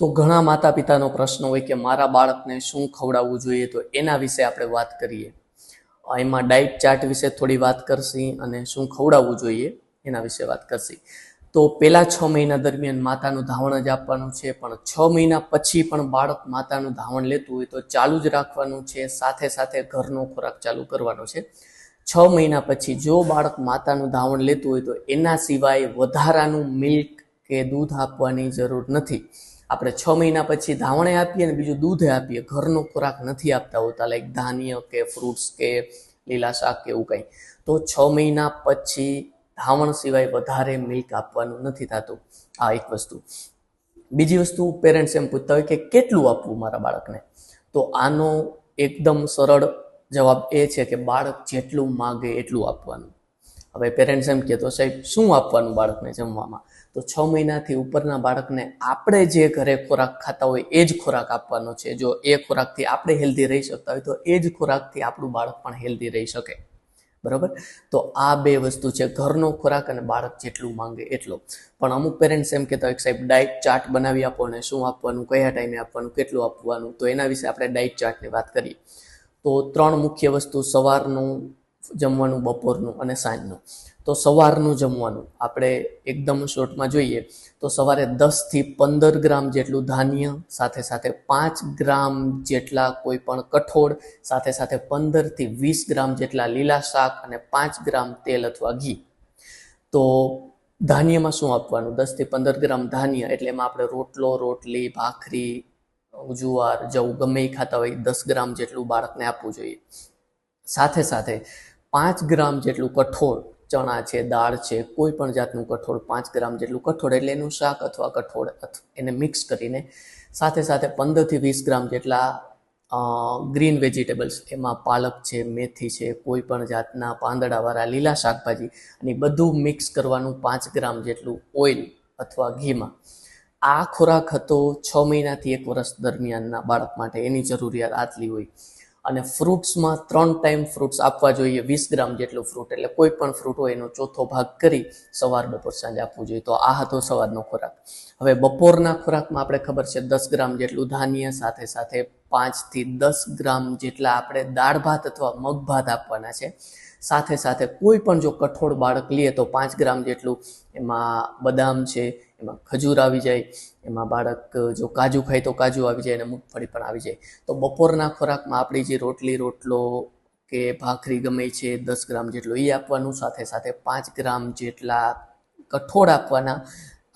તો ઘણા માતા પિતાનો પ્રશ્ન હોય કે મારા બાળકને શું ખવડાવવું જોઈએ? તો એના વિશે આપણે વાત કરીએ. એમાં ડાયટ ચાર્ટ વિશે થોડી વાત કરશી અને શું ખવડાવવું જોઈએ એના વિશે વાત કરશી. તો પહેલાં છ મહિના દરમિયાન માતાનું ધાવણ જ આપવાનું છે, પણ છ મહિના પછી પણ બાળક માતાનું ધાવણ લેતું હોય તો ચાલુ જ રાખવાનું છે, સાથે સાથે ઘરનો ખોરાક ચાલુ કરવાનો છે. છ મહિના પછી જો બાળક માતાનું ધાવણ લેતું હોય તો એના સિવાય વધારાનું મિલ્ક કે દૂધ આપવાની જરૂર નથી. આપણે છ મહિના પછી ધાવણે આપીએ ને બીજું દૂધે આપીએ. ઘરનો ખોરાક નથી આપતા હોતા લાઈક ધાન્ય કે ફ્રૂટ્સ કે લીલા શાક કે એવું કંઈ. તો છ મહિના પછી ધાવણ સિવાય વધારે મિલ્ક આપવાનું નથી થતું. આ એક વસ્તુ. બીજી વસ્તુ પેરેન્ટ્સ એમ પૂછતા હોય કે કેટલું આપવું મારા બાળકને? તો આનો એકદમ સરળ જવાબ એ છે કે બાળક જેટલું માગે એટલું આપવાનું. હવે પેરેન્ટ્સ એમ કહે તો સાહેબ, શું આપવાનું બાળકને જમવામાં? તો છ મહિનાથી ઉપરના બાળકને આપણે જે ઘરે ખોરાક ખાતા હોય એ જ ખોરાક આપવાનો છે. જો એ ખોરાકથી આપણે હેલ્ધી રહી શકતા હોય તો એ જ ખોરાકથી આપણું બાળક પણ હેલ્ધી રહી શકે. બરાબર? તો આ બે વસ્તુ છે. ઘરનો ખોરાક અને બાળક જેટલું માંગે એટલો. પણ અમુક પેરેન્ટ્સ એમ કહેતા હોય કે સાહેબ ડાયટ ચાર્ટ બનાવી આપો ને શું આપવાનું, કયા ટાઈમે આપવાનું, કેટલું આપવાનું? તો એના વિશે આપણે ડાયટ ચાર્ટની વાત કરીએ. તો ત્રણ મુખ્ય વસ્તુ સવારનું જમવાનું બપોરનું અને સાંજનું. તો સવારનું જમવાનું. આપણે એકદમ શોર્ટમાં જોઈએ તો સવારે દસથી પંદર ગ્રામ જેટલું ધાન્ય, સાથે સાથે પાંચ ગ્રામ જેટલા કોઈ પણ કઠોળ, સાથે સાથે પંદરથી વીસ ગ્રામ જેટલા લીલા શાક અને પાંચ ગ્રામ તેલ અથવા ઘી. તો ધાન્યમાં શું આપવાનું? દસથી પંદર ગ્રામ ધાન્ય એટલે એમાં આપણે રોટલો, રોટલી, ભાખરી જુવાર જવું ગમે એ ખાતા હોય, દસ ગ્રામ જેટલું બાળકને આપવું જોઈએ. સાથે સાથે પાંચ ગ્રામ જેટલું કઠોળ, ચણા છે, દાળ છે, કોઈ પણ જાતનું કઠોળ પાંચ ગ્રામ જેટલું કઠોળ એટલે એનું શાક અથવા કઠોળ એને મિક્સ કરીને સાથે સાથે પંદરથી વીસ ગ્રામ જેટલા ગ્રીન વેજીટેબલ્સ એમાં પાલક છે, મેથી છે, કોઈ પણ જાતના પાંદડાવાળા લીલા શાકભાજી અને બધું મિક્સ કરવાનું પાંચ ગ્રામ જેટલું ઓઇલ અથવા ઘીમાં. આ ખોરાક હતો છ મહિનાથી એક વર્ષ દરમિયાનના બાળક માટે એની જરૂરિયાત આટલી હોય. અને ફ્રૂટ્સમાં ત્રણ ટાઈમ ફ્રૂટ્સ આપવા જોઈએ, વીસ ગ્રામ જેટલું ફ્રૂટ. એટલે કોઈ પણ ફ્રૂટ હોય એનો ચોથો ભાગ કરી સવાર બપોર સાંજે આપવું જોઈએ. તો આ હતો સવારનો ખોરાક. હવે બપોરના ખોરાકમાં આપણે ખબર છે, દસ ગ્રામ જેટલું ધાન્ય, સાથે સાથે પાંચથી દસ ગ્રામ જેટલા આપણે દાળ ભાત અથવા મગ ભાત આપવાના છે. સાથે સાથે કોઈ પણ જો કઠોળ બાળક લે તો પાંચ ગ્રામ જેટલું એમાં બદામ છે, એમાં ખજૂર આવી જાય, એમાં બાળક જો કાજુ ખાય તો કાજુ આવી જાય અને મગફળી પણ આવી જાય. તો બપોરના ખોરાકમાં આપણી જે રોટલી, રોટલો કે ભાખરી ગમે છે દસ ગ્રામ જેટલું એ આપવાનું. સાથે સાથે પાંચ ગ્રામ જેટલા કઠોળ આપવાના.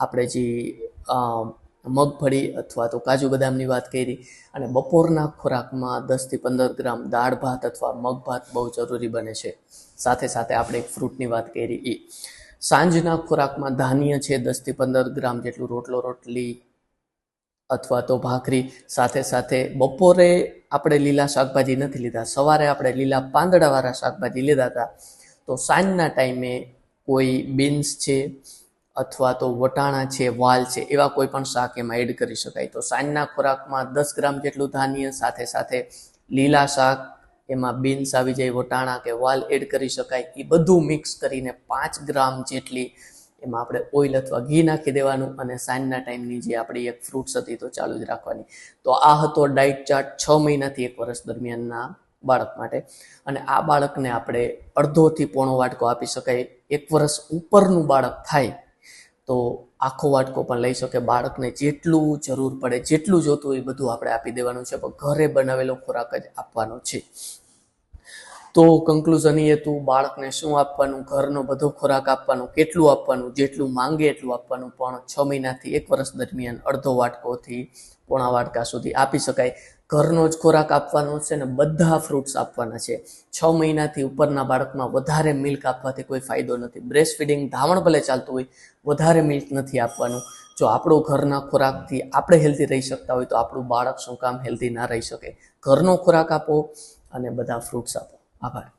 આપણે જે મગફળી અથવા તો કાજુ બદામની વાત કરી અને બપોરના ખોરાકમાં દસથી પંદર ગ્રામ દાળ ભાત અથવા મગ ભાત બહુ જરૂરી બને છે. સાથે સાથે આપણે એક ફ્રૂટની વાત કરી એ સાંજના ખોરાકમાં ધાન્ય છે દસથી પંદર ગ્રામ જેટલું રોટલો, રોટલી અથવા તો ભાખરી. સાથે સાથે બપોરે આપણે લીલા શાકભાજી નથી લીધા. સવારે આપણે લીલા પાંદડાવાળા શાકભાજી લીધા હતા. તો સાંજના ટાઈમે કોઈ બીન્સ છે અથવા તો વટાણા છે, વાલ છે, એવા કોઈ પણ શાક એમાં એડ કરી શકાય. તો સાંજના ખોરાકમાં દસ ગ્રામ જેટલું ધાન્ય, સાથે સાથે લીલા શાક, એમાં બીન્સ આવી જાય, વટાણા કે વાલ એડ કરી શકાય. એ બધું મિક્સ કરીને પાંચ ગ્રામ જેટલી એમાં આપણે ઓઇલ અથવા ઘી નાખી દેવાનું અને સાંજના ટાઈમની જે આપણી એક ફ્રૂટ્સ હતી તો ચાલુ જ રાખવાની. તો આ હતો ડાયટ ચાર્ટ છ મહિનાથી એક વર્ષ દરમિયાનના બાળક માટે. અને આ બાળકને આપણે અડધોથી પોણો વાટકો આપી શકાય. એક વર્ષ ઉપરનું બાળક થાય તો આખો વાટકો પણ લઈ શકે, બાળકને જેટલું જરૂર પડે જેટલું જોતું હોય એ બધું આપણે આપી દેવાનું છે. પણ ઘરે બનાવેલો ખોરાક જ આપવાનો છે. તો કન્ક્લુઝન એ હતું, બાળકને શું આપવાનું, ઘરનો બધો ખોરાક આપવાનું, કેટલું આપવાનું, જેટલું માંગે એટલું આપવાનું. પણ છ મહિનાથી એક વર્ષ દરમિયાન અડધો વાટકોથી પોણા વાટકા સુધી આપી શકાય. ઘરનો જ ખોરાક આપવાનો છે ને બધા ફ્રૂટ્સ આપવાના છે. છ મહિનાથી ઉપરના બાળકમાં વધારે મિલ્ક આપવાથી કોઈ ફાયદો નથી. બ્રેસ્ટ ફીડિંગ ધાવણ ભલે ચાલતું હોય, વધારે મિલ્ક નથી આપવાનું. જો આપણો ઘરના ખોરાકથી આપણે હેલ્ધી રહી શકતા હોય તો આપણું બાળક શું કામ હેલ્ધી ના રહી શકે? ઘરનો ખોરાક આપો અને બધા ફ્રૂટ્સ આપો. આભાર.